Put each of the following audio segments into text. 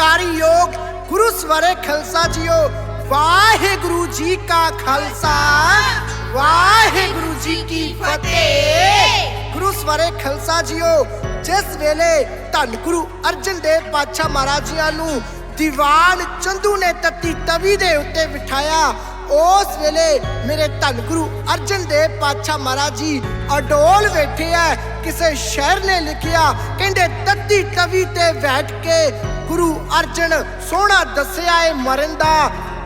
ਸਤਕਾਰਯੋਗ ਗੁਰੂ ਸਵਰੇ ਖਾਲਸਾ ਜੀਓ। ਵਾਹਿਗੁਰੂ ਜੀ ਕਾ ਖਾਲਸਾ, ਵਾਹਿਗੁਰੂ ਜੀ ਕੀ ਫਤਿਹ। ਗੁਰੂ ਸਵਰੇ ਖਾਲਸਾ ਜੀਓ, ਜਿਸ ਵੇਲੇ ਧੰਨ ਗੁਰੂ ਅਰਜਨ ਦੇਵ ਪਾਤਸ਼ਾਹ ਮਹਾਰਾਜ ਜੀਆਂ ਨੂੰ ਦੀਵਾਨ ਚੰਦੂ ਨੇ ਤੱਤੀ ਤਵੀ ਦੇ ਉੱਤੇ ਬਿਠਾਇਆ ਉਸ ਵੇਲੇ ਮੇਰੇ ਧੰਨ ਗੁਰੂ ਅਰਜਨ ਦੇਵ ਪਾਤਸ਼ਾਹ ਮਹਾਰਾਜ ਜੀ ਅਡੋਲ ਬੈਠੇ ਆ ਕਿਸੇ ਸ਼ਹਿਰ ਨੇ ਲਿਖਿਆ ਕਹਿੰਦੇ ਤੱਤੀ ਤਵੀ ਤੇ ਬੈਠ ਕੇ ਗੁਰੂ ਅਰਜਨ ਸੋਹਣਾ ਦੱਸਿਆ ਏ ਮਰਨ ਦਾ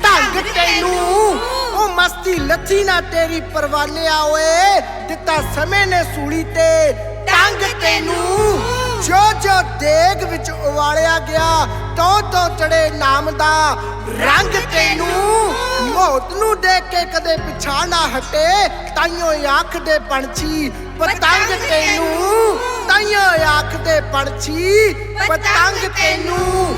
ਢੰਗ ਤੈਨੂੰ ਉਹ ਮਸਤੀ ਲੱਥੀ ਨਾ ਤੇਰੀ ਪਰਵਾਨਿਆ ਓਏ ਦਿੱਤਾ ਸਮੇਂ ਨੇ ਸੂਲੀ ਤੇ ਟੰਗ ਤੈਨੂੰ। ਜੋ ਜੋ ਦੇਗ ਵਿੱਚ ਉਵਾਲਿਆ ਗਿਆ ਤੋ ਤੋ ਚੜੇ ਨਾਮ ਦਾ ਰੰਗ ਤੈਨੂੰ ਮੌਤ ਨੂੰ ਦੇਖ ਕੇ ਕਦੇ ਪਿਛਾੜ ਨਾ ਹਟੇ। ਤਾਈਓ ਆਖ ਦੇ ਪੰਛੀ ਪਤੰਗ ਤੈਨੂੰ। ਤਾਈਓ ਆਖ ਦੇ ਪੰਛੀ ਪਤੰਗ ਤੈਨੂੰ।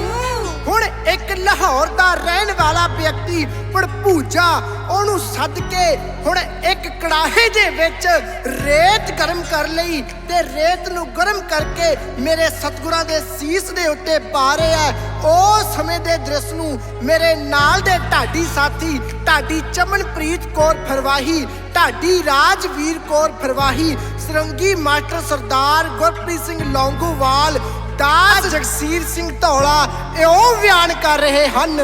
ਹੁਣ ਇੱਕ ਲਾਹੌਰ ਦਾ ਰਹਿਣ ਵਾਲਾ ਵਿਅਕਤੀ ਭੜਪੂਜਾ ਉਹਨੂੰ ਸੱਦ ਕੇ ਹੁਣ ਇੱਕ ਕੜਾਹੇ ਦੇ ਵਿੱਚ ਰੇਤ ਗਰਮ ਕਰ ਲਈ ਤੇ ਰੇਤ ਨੂੰ ਗਰਮ ਕਰਕੇ ਮੇਰੇ ਸਤਿਗੁਰਾਂ ਦੇ ਸੀਸ ਦੇ ਉੱਤੇ ਪਾ ਰਿਹਾ ਉਹ ਸਮੇਂ ਦੇ ਦ੍ਰਿਸ਼ ਨੂੰ ਮੇਰੇ ਨਾਲ ਦੇ ਢਾਡੀ ਸਾਥੀ, ਢਾਡੀ ਚਮਨਪ੍ਰੀਤ ਕੌਰ ਫਰਵਾਹੀ, ਢਾਡੀ ਰਾਜਵੀਰ ਕੌਰ ਫਰਵਾਹੀ, ਸਰੰਗੀ ਮਾਸਟਰ ਸਰਦਾਰ ਗੁਰਪ੍ਰੀਤ ਸਿੰਘ ਲੌਂਗੋਵਾਲ, ਦਾਸ ਜਗਸੀਰ ਸਿੰਘ ਧੌਲਾ ਇਹ ਉਹ ਬਿਆਨ ਕਰ ਰਹੇ ਹਨ